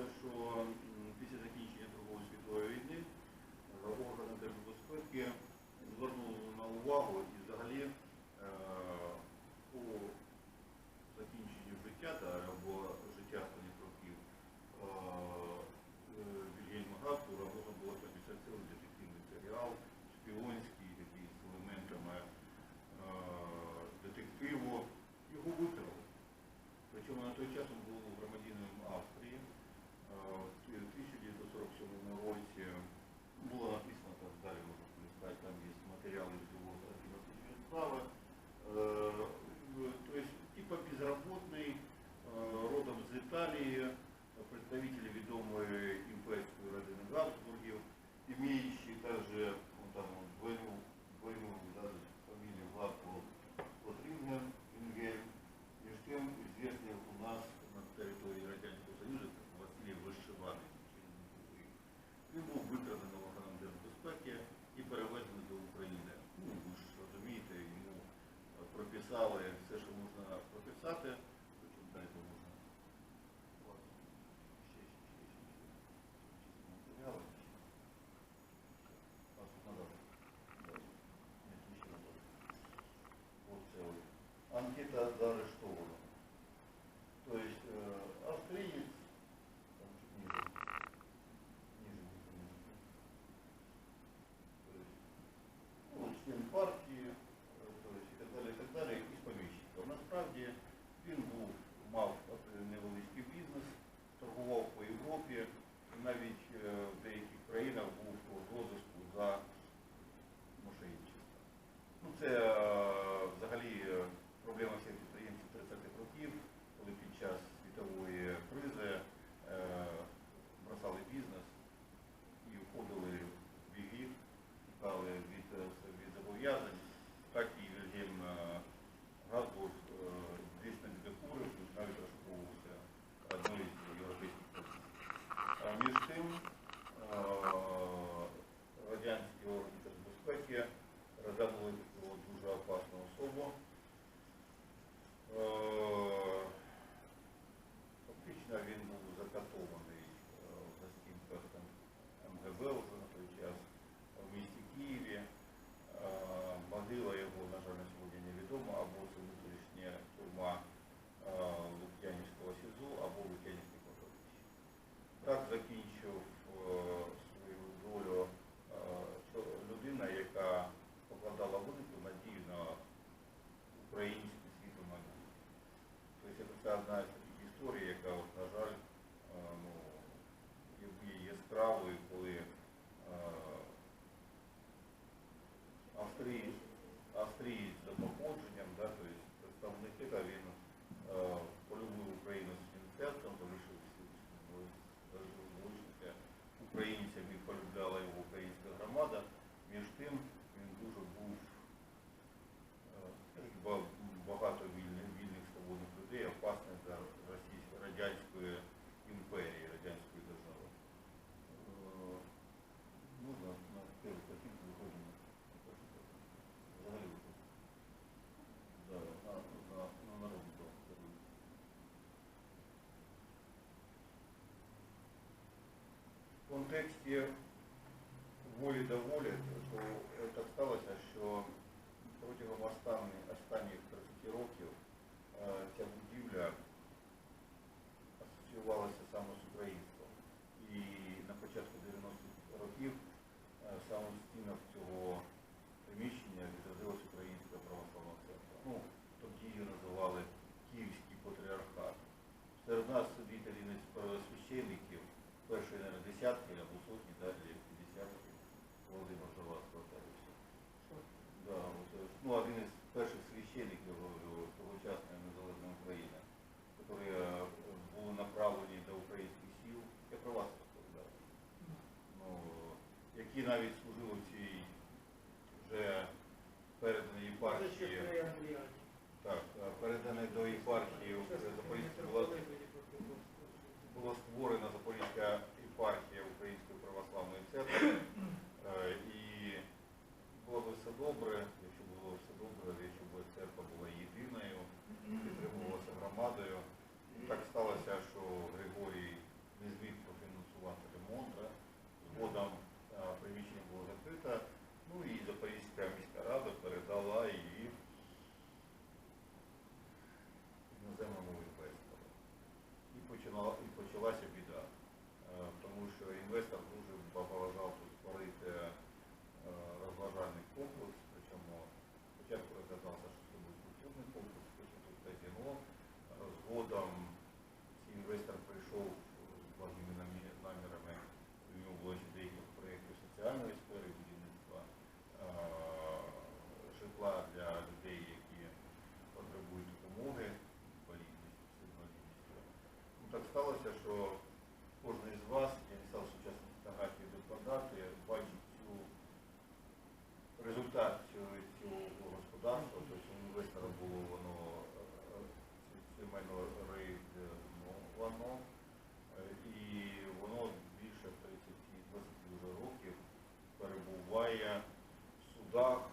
що В контексті які навіть служили в цій вже переданій єпархії. Так, переданий до єпархії Запорізької була, була створена Запорізька no, y Portugal se господарство, тобто інвестора було воно е, е, сімейно рейдовано, ну, і воно більше 30 років перебуває в судах.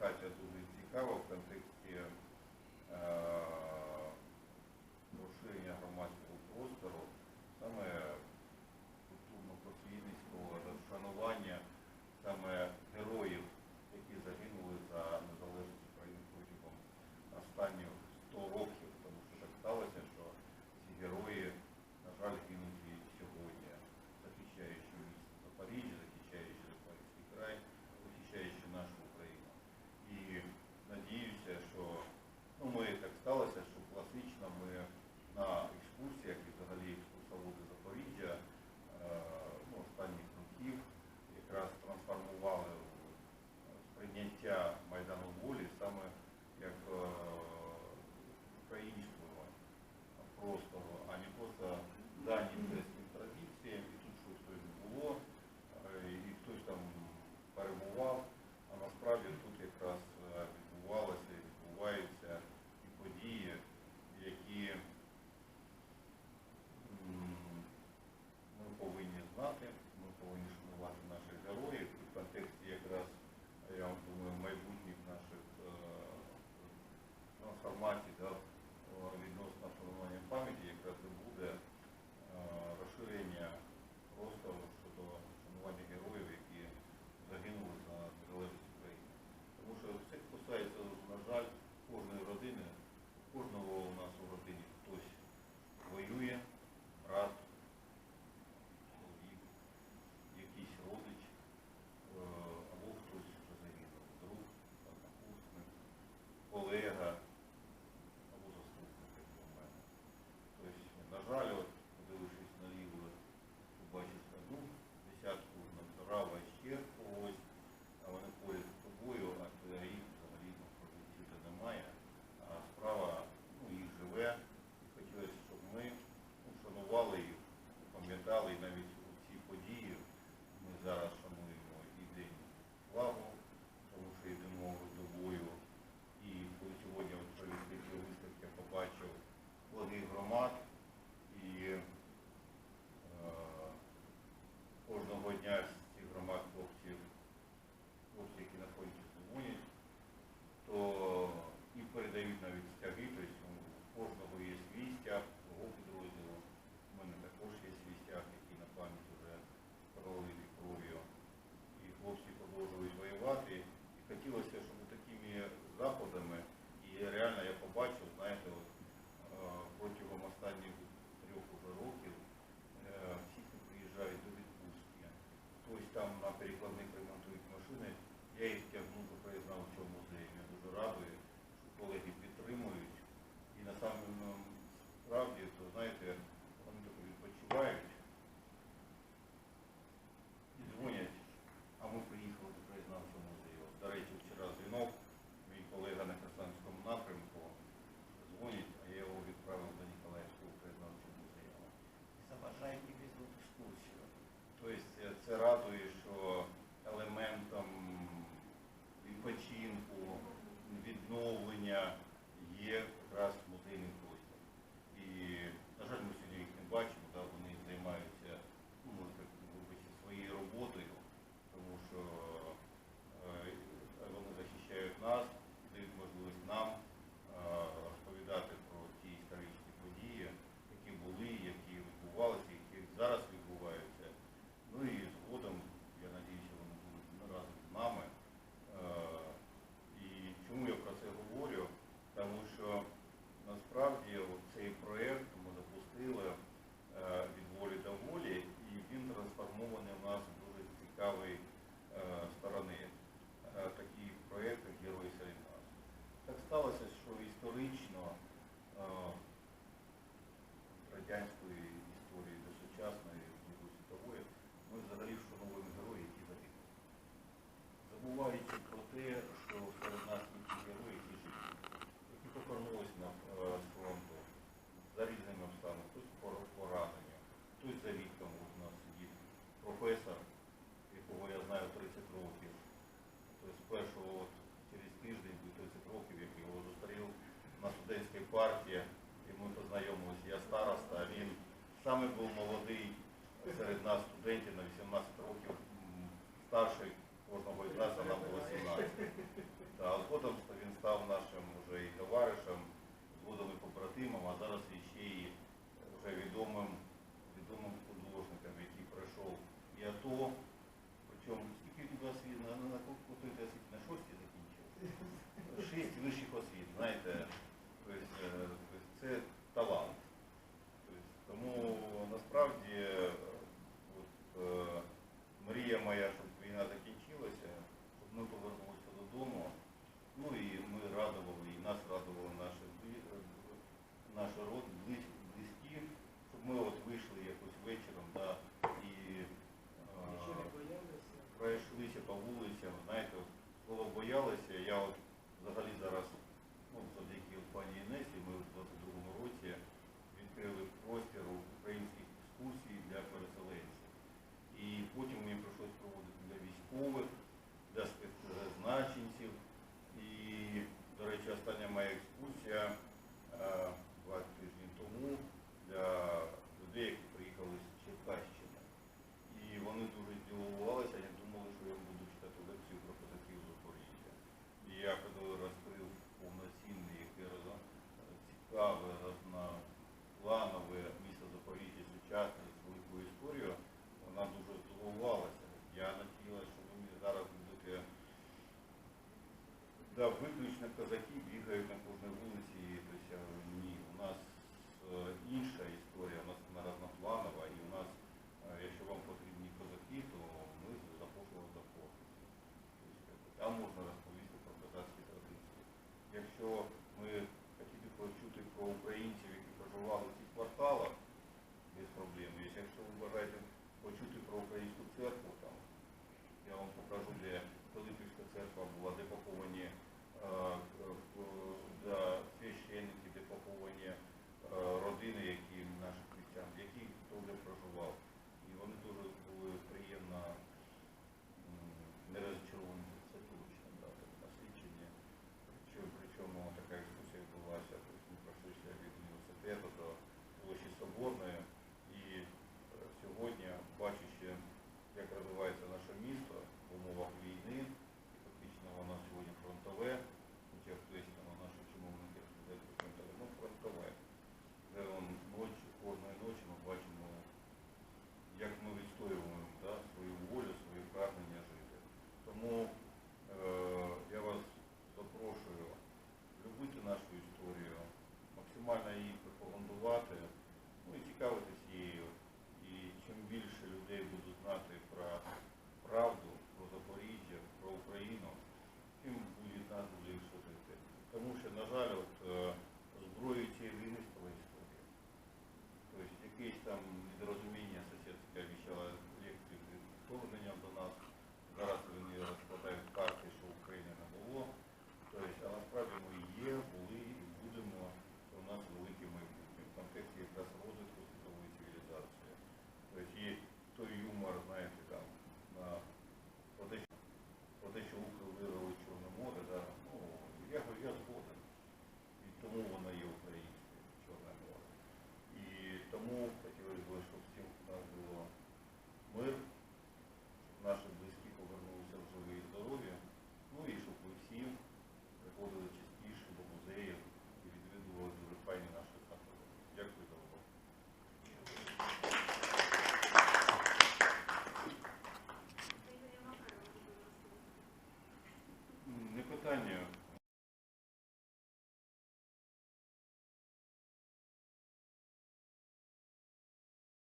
слухача дуже цікаво в контексті. locally will make